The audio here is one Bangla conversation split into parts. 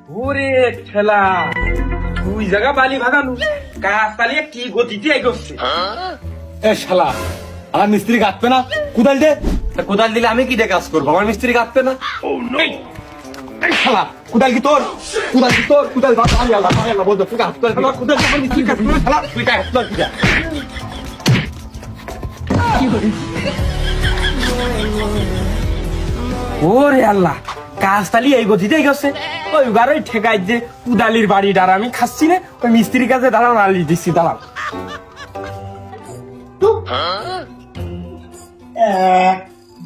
ওরে ঠেলা দুই জায়গা বালি ভাগানো কাজ চালিয়ে কি গতিতে এগোচ্ছে? এ শালা আমার মিস্ত্রি কাটবে না? কোদাল দে। কোদাল দিলে আমি কি কাজ করব? আমার মিস্ত্রি কাটবে না? এই, এই শালা কোদাল কি তোর? কোদাল কি তোর? কোদাল বাপ আলি আল্লাহ আলি আল্লাহ বলতো তুই হাত তোর কোদাল আমার মিস্ত্রি কাটবে না শালা। তুই কাট তোর কি ওরে আল্লাহ কাজ চালিয়ে এই গতিতে এগোচ্ছে ওই গাড়ি ঠেকাই যে কুদালির বাড়ি ডার আমি খাচ্ছি না ওই মিস্ত্রির কাছে দাঁড়ান আলি দিচ্ছি দাঁড়ান এক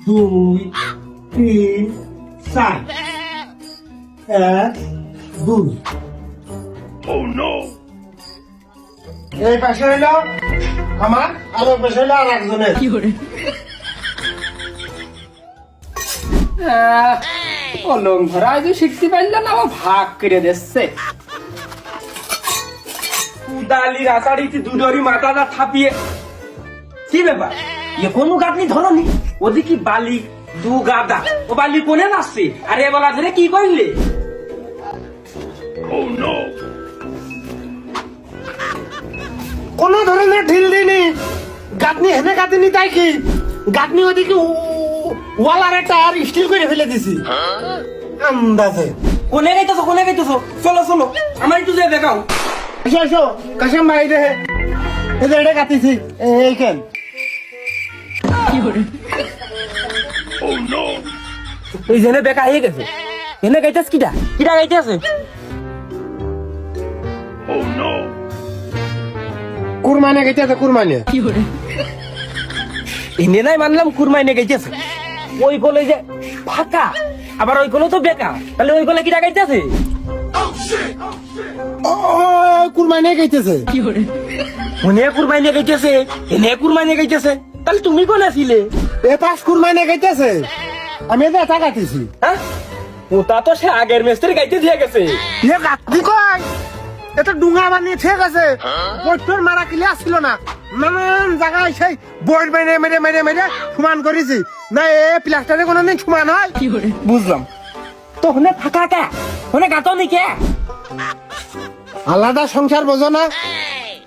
দুই তিন চার। এক দুই। এই পাশে হইল আমার আর ওই পাশে হইল আর একজনের কলম ধরা আজ শিখতে পারলাম না আমার ভাগ করে দিচ্ছে। কুদালির আষাঢ়িতে দুডরি মাথাটা থাপিয়ে কি ব্যাপার? এ কোনো গাঁথনি ধরনি? ওদিকে বালি দু গাদা। ও বালি কোনে নাচছে? আরে এ বেলা ধরে কি করলে? কোন ধরনের ঢিল দিনি গাঁথনি হেনে গাঁথনি তাই কি? গাঁথনি ওদিকে ওয়ালার একটা আর স্টিল করে ফেলে দিছি। আন্দাজে। কোনে গাইতেছো কোনে গাইতেছো? চলো চলো আমার একটু যে দেখাও। এসো এসো কাশাম ভাই রে। এই যে এটা গাঁথিছি এইখান এই জেনে বেকা হয়ে গেছে। এনে গাইতেছ কিটা? কিটা গাইতেছে? কুরমানে গেছে কুরমানে। এনে নাই মানলাম কুরমাইনে গাইতেছে। ওই কলে যে ফাঁকা আবার ওই কলে তো বেকা। তাহলে ওই কলে গাইতেছে ও কুরমানে গেছে উনি কুরবাইনে গাইতেছে এনে কুরবাইনে গাইতেছে তাহলে তুমি কোন আছিলে? এ পাশ কুরমানে গেছে আমি এটা এটা গাঁথিছি হ্যাঁ? ওটা তো সে আগের মেস্ত্রি গাইতে দিয়ে গেছে। এ কয়? এটা ডুঙা বানিয়ে ঠিক আছে বৈঠর মারা কিলে আসছিল না। নানান জায়গায় সেই বইট মেরে মেরে মেরে মেরে সমান করেছি না এ প্লাস্টারে কোনোদিন সমান হয়। বুঝলাম। তো হনে ফাঁকা কে? হনে গাতো নি আলাদা সংসার বোঝো না।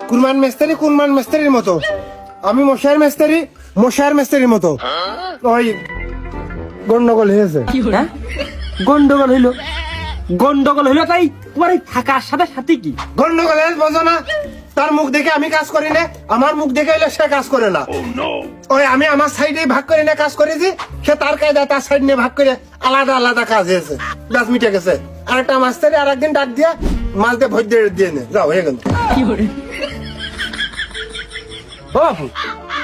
কুরমান মেস্তারি কুরমান মেস্তারির মতো। আমি মশার মেস্তারি মশার মেস্তারির মতো। ওই গন্ডগোল হয়েছে হ্যাঁ? গন্ডগোল হইল গন্ডগোল হইল তাই তোমার এই থাকার সাথে সাথে কি? গন্ডগোল বোঝো না। তার মুখ দেখে আমি কাজ করি না আমার মুখ দেখে হইলে সে কাজ করে না। ওই আমি আমার সাইডে ভাগ করে নিয়ে কাজ করেছি সে তার কায়দা তার সাইড নিয়ে ভাগ করে আলাদা আলাদা কাজ হয়েছে। ব্যাস মিটে গেছে। আর একটা মাস্টারে আর একদিন ডাক দিয়ে মাছ দিয়ে ভোজ দিয়ে দিয়ে নে। যাও হয়ে গেল। বাপু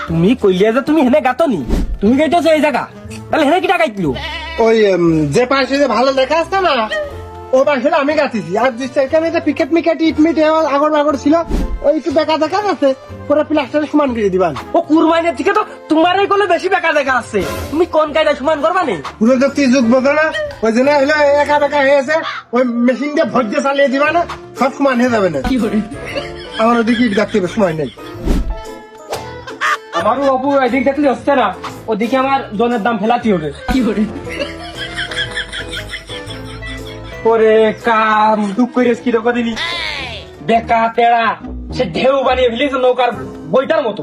তুমি কইলিয়া যে তুমি হেনে গাতো নি তুমি গাইতেছো এই জায়গা। তাহলে হেনে কিটা গাইতলো? ওই যে পাশে যে ভালো দেখা আসছে না ও আমি গাছিছি আর যে সেখানে যে পিকেট মিকেট ইট মিট আগর আগর ছিল ওই একটু বেকা দেখা যাচ্ছে পুরো প্লাস্টারে সমান করে দিবান। ও থেকে তো তোমার এই কোলে বেশি বেকা দেখা আছে। তুমি কোন কায়দা সমান করবা নি পুরো যুগ না ওই জন্য হলো একা বেকা হয়েছে ওই মেশিন দিয়ে দিয়ে চালিয়ে দিবা না সব সমান হয়ে যাবে না। আমার ওদিকে ইট হবে, সময় নেই। আমারও অপু এদিক দেখলে হচ্ছে না ওদিকে আমার জনের দাম ফেলাতে হবে ওরে কাম, দুঃখ করে কি রকম দিলি। বেকা, তেড়া, সে ঢেউ বানিয়ে ফেলেছে নৌকার বইটার মতো।